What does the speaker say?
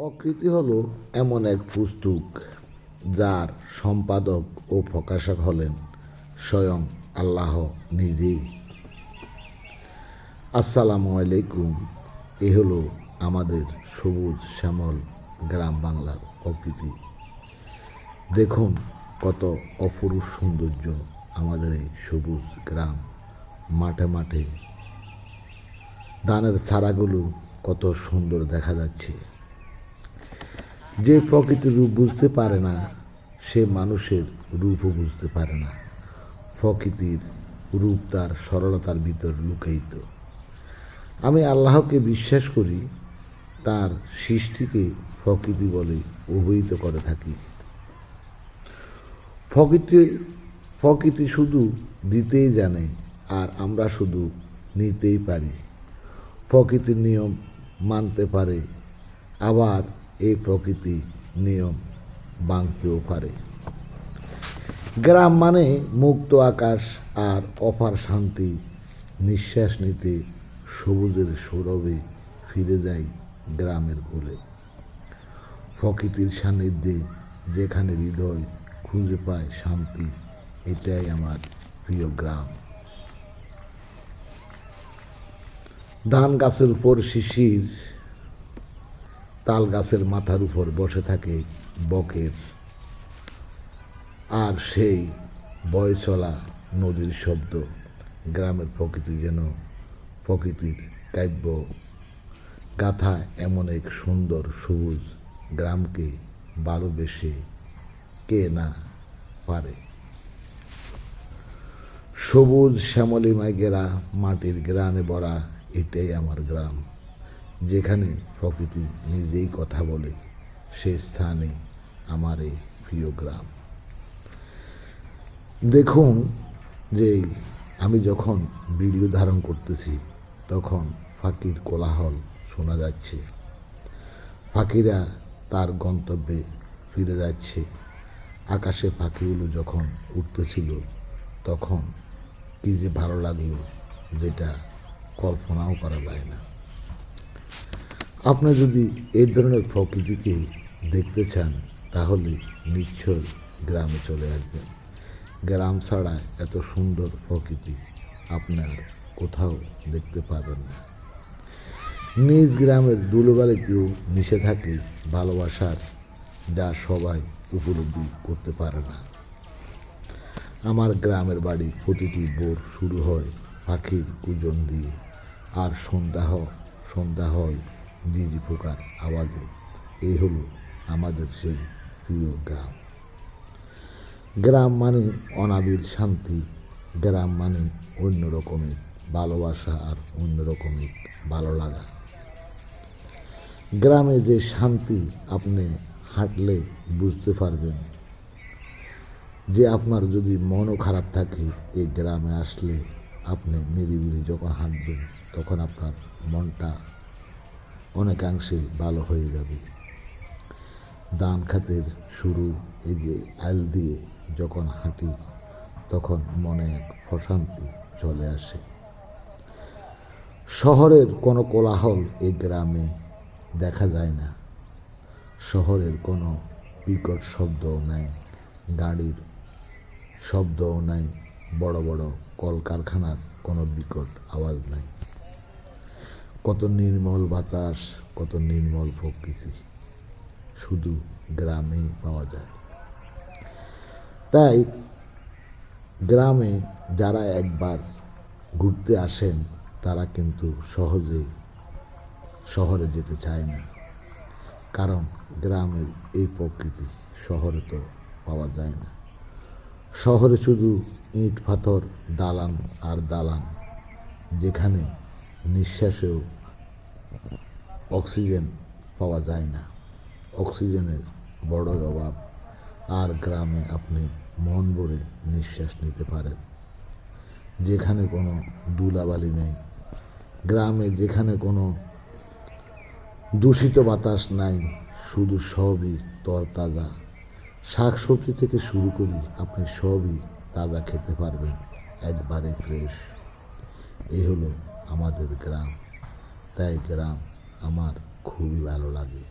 প্রকৃতি হলো এমন এক পুস্তক যার সম্পাদক ও প্রকাশক হলেন স্বয়ং আল্লাহ নিজেই। আসসালামু আলাইকুম। এ হলো আমাদের সবুজ শ্যামল গ্রাম বাংলার প্রকৃতি। দেখুন কত অপরূপ সৌন্দর্য আমাদের এই সবুজ গ্রাম মাঠে মাঠে। ধানের চারাগুলো কত সুন্দর দেখা যাচ্ছে। যে প্রকৃতির রূপ বুঝতে পারে না, সে মানুষের রূপও বুঝতে পারে না। প্রকৃতির রূপ তার সরলতার ভিতর লুকায়িত। আমি আল্লাহকে বিশ্বাস করি, তার সৃষ্টিকে প্রকৃতি বলে অভিহিত করে থাকি। প্রকৃতি প্রকৃতি শুধু দিতেই জানে, আর আমরা শুধু নিতেই পারি। প্রকৃতির নিয়ম মানতে পারে, আবার প্রকৃতি নিয়ম ভাঙতেও পারে। গ্রাম মানে মুক্ত আকাশ আর অপার শান্তি। নিঃশ্বাস নিতে সবুজের সৌরভে ফিরে যাই গ্রামের কোলে। প্রকৃতির সান্নিধ্যে যেখানে হৃদয় খুঁজে পায় শান্তি, এটাই আমার প্রিয় গ্রাম। ধান গাছের উপর শিশির তাল গাছের মাথার উপর বসে থাকে বকের। আর সেই বয় চলা নদীর শব্দ গ্রামের প্রকৃতি যেন প্রকৃতির কাব্য। গাথা এমন এক সুন্দর সবুজ গ্রামকে ভালোবেসে কে না পারে। সবুজ শ্যামলিমায় ঘেরা মাটির গ্রানে ভরা এটাই আমার গ্রাম। যেখানে প্রকৃতি নিজেই কথা বলে, সে স্থানে আমার এই প্রিয় গ্রাম। দেখুন যে আমি যখন ভিডিও ধারণ করতেছি, তখন ফাঁকির কোলাহল শোনা যাচ্ছে। পাখিরা তার গন্তব্যে ফিরে যাচ্ছে। আকাশে পাখিগুলো যখন উঠতেছিল, তখন কী যে ভালো লাগল, যেটা কল্পনাও করা যায় না। আপনি যদি এই ধরনের প্রকৃতিকে দেখতে চান, তাহলে নিশ্চয় গ্রামে চলে আসবেন। গ্রাম ছাড়া এত সুন্দর প্রকৃতি আপনার কোথাও দেখতে পাবেন না। নিজ গ্রামের দুলোবালিতেও মিশে থাকে ভালোবাসার যা সবাই উপলব্ধি করতে পারে না। আমার গ্রামের বাড়ি প্রতিটি বোর শুরু হয় পাখির কুজন দিয়ে, আর সন্ধ্যা হ- সন্ধ্যা হয় জিজি পোকার আওয়াজে এই হলো আমাদের সেই প্রিয় গ্রাম। গ্রাম মানে অনাবিল শান্তি, গ্রাম মানে অন্য রকমের ভালোবাসা আর অন্য রকমের ভালো লাগা। গ্রামে যে শান্তি আপনি হাঁটলে বুঝতে পারবেন। যে আপনার যদি মনও খারাপ থাকে, এই গ্রামে আসলে আপনি নিরিবিলি যখন হাঁটবেন, তখন আপনার মনটা অনেকাংশে ভালো হয়ে যাবে। ধান খাতের শুরু এই যে আইল দিয়ে যখন হাঁটি, তখন মনে এক প্রশান্তি চলে আসে। শহরের কোনো কোলাহল এই গ্রামে দেখা যায় না। শহরের কোনো বিকট শব্দও নাই, গাড়ির শব্দও নাই, বড় বড় কলকারখানার কোনো বিকট আওয়াজ নাই। কত নির্মল বাতাস, কত নির্মল প্রকৃতি। শুধু গ্রামেই পাওয়া যায়। তাই গ্রামে যারা একবার ঘুরতে আসেন, তারা কিন্তু সহজে শহরে যেতে চায় না। কারণ গ্রামের এই প্রকৃতি শহরে তো পাওয়া যায় না। শহরে শুধু ইট, পাথর, দালান আর দালান, যেখানে নিঃশ্বাসেও অক্সিজেন পাওয়া যায় না। অক্সিজেনের বড় অভাব। আর গ্রামে আপনি মন ভরে নিঃশ্বাস নিতে পারেন। যেখানে কোনো দুলাবালি নেই। গ্রামে যেখানে কোনো দূষিত বাতাস নাই, শুধু সবই তরতাজা। শাক সবজি থেকে শুরু করি আপনি সবই তাজা খেতে পারবেন, একবারে ফ্রেশ এই হলো আমাদের গ্রাম তাই গ্রাম আমার খুবই ভালো লাগে।